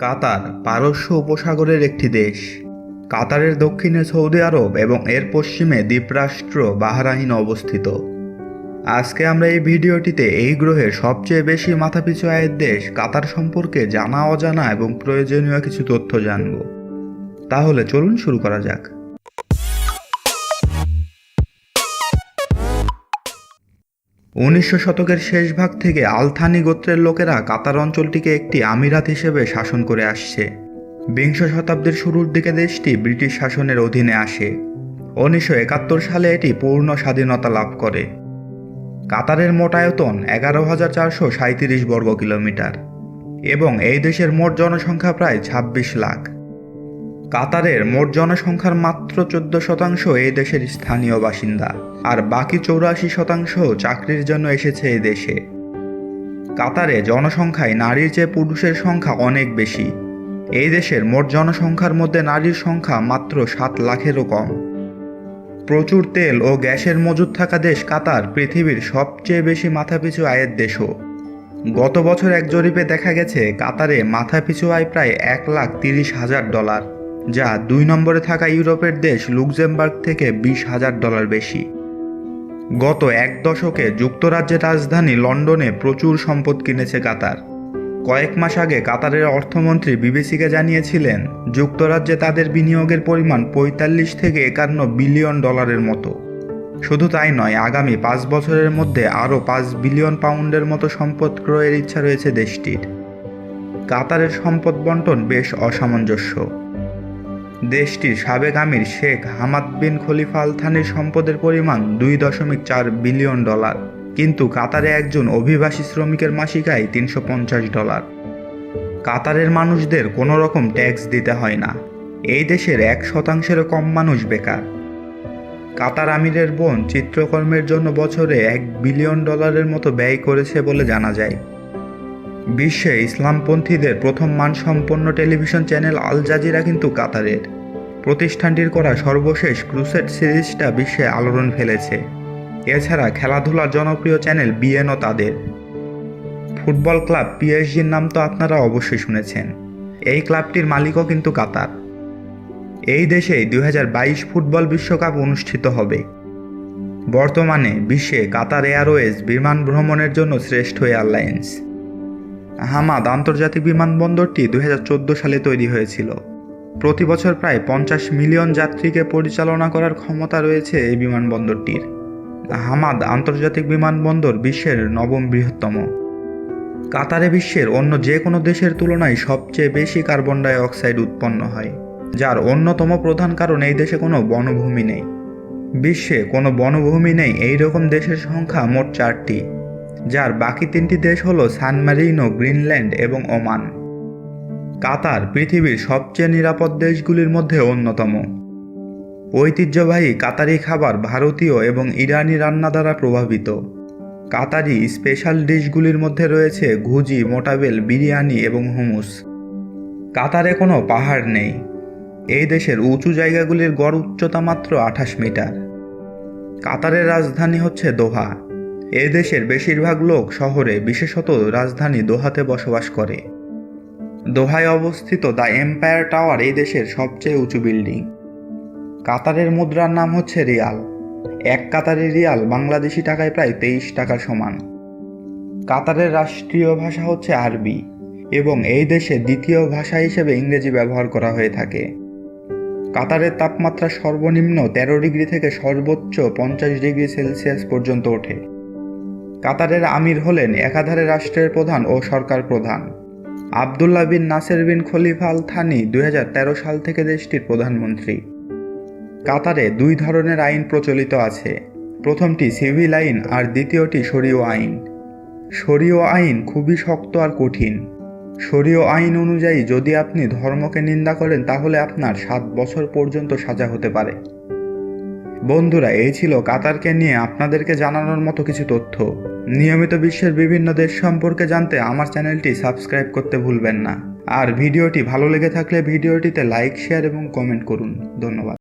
কাতার পারস্য উপসাগরের একটি দেশ। কাতারের দক্ষিণে সৌদি আরব এবং এর পশ্চিমে দ্বীপরাষ্ট্র বাহরাইন অবস্থিত। আজকে আমরা এই ভিডিওটিতে এই গ্রহের সবচেয়ে বেশি মাথাপিছু আয়ের দেশ কাতার সম্পর্কে জানা, অজানা এবং প্রয়োজনীয় কিছু তথ্য জানব। তাহলে চলুন শুরু করা যাক। উনিশশো শতকের শেষ ভাগ থেকে আলথানি গোত্রের লোকেরা কাতার অঞ্চলটিকে একটি আমিরাত হিসেবে শাসন করে আসছে। বিংশ শতাব্দীর শুরুর দিকে দেশটি ব্রিটিশ শাসনের অধীনে আসে। উনিশশো একাত্তর সালে এটি পূর্ণ স্বাধীনতা লাভ করে। কাতারের মোট আয়তন এগারো হাজার চারশো সাঁত্রিশ বর্গ কিলোমিটার এবং এই দেশের মোট জনসংখ্যা প্রায় ছাব্বিশ লাখ। কাতারের মোট জনসংখ্যার মাত্র চোদ্দ শতাংশ এই দেশের স্থানীয় বাসিন্দা, আর বাকি চৌরাশি শতাংশ চাকরির জন্য এসেছে এই দেশে। কাতারে জনসংখ্যায় নারীর চেয়ে পুরুষের সংখ্যা অনেক বেশি। এই দেশের মোট জনসংখ্যার মধ্যে নারীর সংখ্যা মাত্র সাত লাখেরও কম। প্রচুর তেল ও গ্যাসের মজুদ থাকা দেশ কাতার পৃথিবীর সবচেয়ে বেশি মাথাপিছু আয়ের দেশও। গত বছর এক জরিপে দেখা গেছে, কাতারে মাথাপিছু আয় প্রায় এক লাখ তিরিশ হাজার ডলার। যা দুই নম্বরে থাকা ইউরোপের দেশ লুক্সেমবার্গ থেকে বিশ হাজার ডলার বেশি। গত এক দশকে যুক্তরাজ্যের রাজধানী লন্ডনে প্রচুর সম্পদ কিনেছে কাতার। কয়েক মাস আগে কাতারের অর্থমন্ত্রী বিবিসিকে জানিয়েছিলেন, যুক্তরাজ্যে তাদের বিনিয়োগের পরিমাণ পঁয়তাল্লিশ থেকে একান্ন বিলিয়ন ডলারের মতো। শুধু তাই নয়, আগামী পাঁচ বছরের মধ্যে আরও পাঁচ বিলিয়ন পাউন্ডের মতো সম্পদ ক্রয়ের ইচ্ছা রয়েছে দেশটির। কাতারের সম্পদ বন্টন বেশ অসামঞ্জস্য। দেশটির সাবেক আমির শেখ হামাদ বিন খলিফা আল থানির সম্পদের পরিমাণ দুই দশমিক চার বিলিয়ন ডলার। কিন্তু কাতারে একজন অভিবাসী শ্রমিকের মাসিক আয় তিনশো পঞ্চাশ ডলার। কাতারের মানুষদের কোনো রকম ট্যাক্স দিতে হয় না। এই দেশের এক শতাংশেরও কম মানুষ বেকার। কাতার আমিরের বোন চিত্রকর্মের জন্য বছরে এক বিলিয়ন ডলারের মতো ব্যয় করেছে বলে জানা যায়। বিশ্বে ইসলামপন্থীদের প্রথম মানসম্পন্ন টেলিভিশন চ্যানেল আল জাজিরা কিন্তু কাতারের। প্রতিষ্ঠানটির করা সর্বশেষ ক্রুসেড সিরিজটা বিশ্বে আলোড়ন ফেলেছে। এছাড়া খেলাধুলার জনপ্রিয় চ্যানেল বিএনও তাদের। ফুটবল ক্লাব পিএসজির নাম তো আপনারা অবশ্যই শুনেছেন। এই ক্লাবটির মালিকও কিন্তু কাতার। এই দেশেই দুই হাজার বাইশ ফুটবল বিশ্বকাপ অনুষ্ঠিত হবে। বর্তমানে বিশ্বে কাতার এয়ারওয়েজ বিমান ভ্রমণের জন্য শ্রেষ্ঠ এয়ারলাইন্স। হামাদ আন্তর্জাতিক বিমানবন্দরটি দু হাজার চোদ্দ সালে তৈরি হয়েছিল। প্রতি বছর প্রায় পঞ্চাশ মিলিয়ন যাত্রীকে পরিচালনা করার ক্ষমতা রয়েছে এই বিমানবন্দরটির। হামাদ আন্তর্জাতিক বিমানবন্দর বিশ্বের নবম বৃহত্তম। কাতারে বিশ্বের অন্য যে কোনো দেশের তুলনায় সবচেয়ে বেশি কার্বন ডাই অক্সাইড উৎপন্ন হয়, যার অন্যতম প্রধান কারণ এই দেশে কোনো বনভূমি নেই। বিশ্বে কোনো বনভূমি নেই এই রকম দেশের সংখ্যা মোট চারটি। যার বাকি তিনটি দেশ হলো সান মারিনো, গ্রিনল্যান্ড এবং ওমান। কাতার পৃথিবীর সবচেয়ে নিরাপদ দেশগুলির মধ্যে অন্যতম। ঐতিহ্যবাহী কাতারি খাবার ভারতীয় এবং ইরানি রান্না দ্বারা প্রভাবিত। কাতারি স্পেশাল ডিশগুলির মধ্যে রয়েছে ঘুজি, মোটাবেল, বিরিয়ানি এবং হুমুস। কাতারে কোনো পাহাড় নেই। এই দেশের উঁচু জায়গাগুলির গড় উচ্চতা মাত্র আঠাশ মিটার। কাতারের রাজধানী হচ্ছে দোহা। এ দেশের বেশিরভাগ লোক শহরে, বিশেষত রাজধানী দোহাতে বসবাস করে। দোহায় অবস্থিত দ্য এম্পায়ার টাওয়ার এই দেশের সবচেয়ে উঁচু বিল্ডিং। কাতারের মুদ্রার নাম হচ্ছে রিয়াল। এক কাতারের রিয়াল বাংলাদেশি টাকায় প্রায় তেইশ টাকার সমান। কাতারের রাষ্ট্রীয় ভাষা হচ্ছে আরবি এবং এই দেশে দ্বিতীয় ভাষা হিসেবে ইংরেজি ব্যবহার করা হয়ে থাকে। কাতারের তাপমাত্রা সর্বনিম্ন তেরো ডিগ্রি থেকে সর্বোচ্চ পঞ্চাশ ডিগ্রি সেলসিয়াস পর্যন্ত ওঠে। কাতারের আমির হলেন একাধারে রাষ্ট্রের প্রধান ও সরকার প্রধান। Abdullah bin Nasser bin Khalifa Al Thani দুই হাজার তেরো সাল থেকে দেশটির প্রধানমন্ত্রী। কাতারে দুই ধরনের আইন প্রচলিত আছে। প্রথমটি সিভিল আইন আর দ্বিতীয়টি শরীয় আইন। শরীয় আইন খুবই শক্ত আর কঠিন। শরীয় আইন অনুযায়ী যদি আপনি ধর্মকে নিন্দা করেন, তাহলে আপনার সাত বছর পর্যন্ত সাজা হতে পারে। বন্ধুরা, এই ছিল কাতারকে নিয়ে আপনাদেরকে জানানোর মতো কিছু তথ্য। নিয়মিত বিশ্বের বিভিন্ন দেশ সম্পর্কে জানতে আমার চ্যানেলটি সাবস্ক্রাইব করতে ভুলবেন না। আর ভিডিওটি ভালো লেগে থাকলে ভিডিওটিতে লাইক, শেয়ার এবং কমেন্ট করুন। ধন্যবাদ।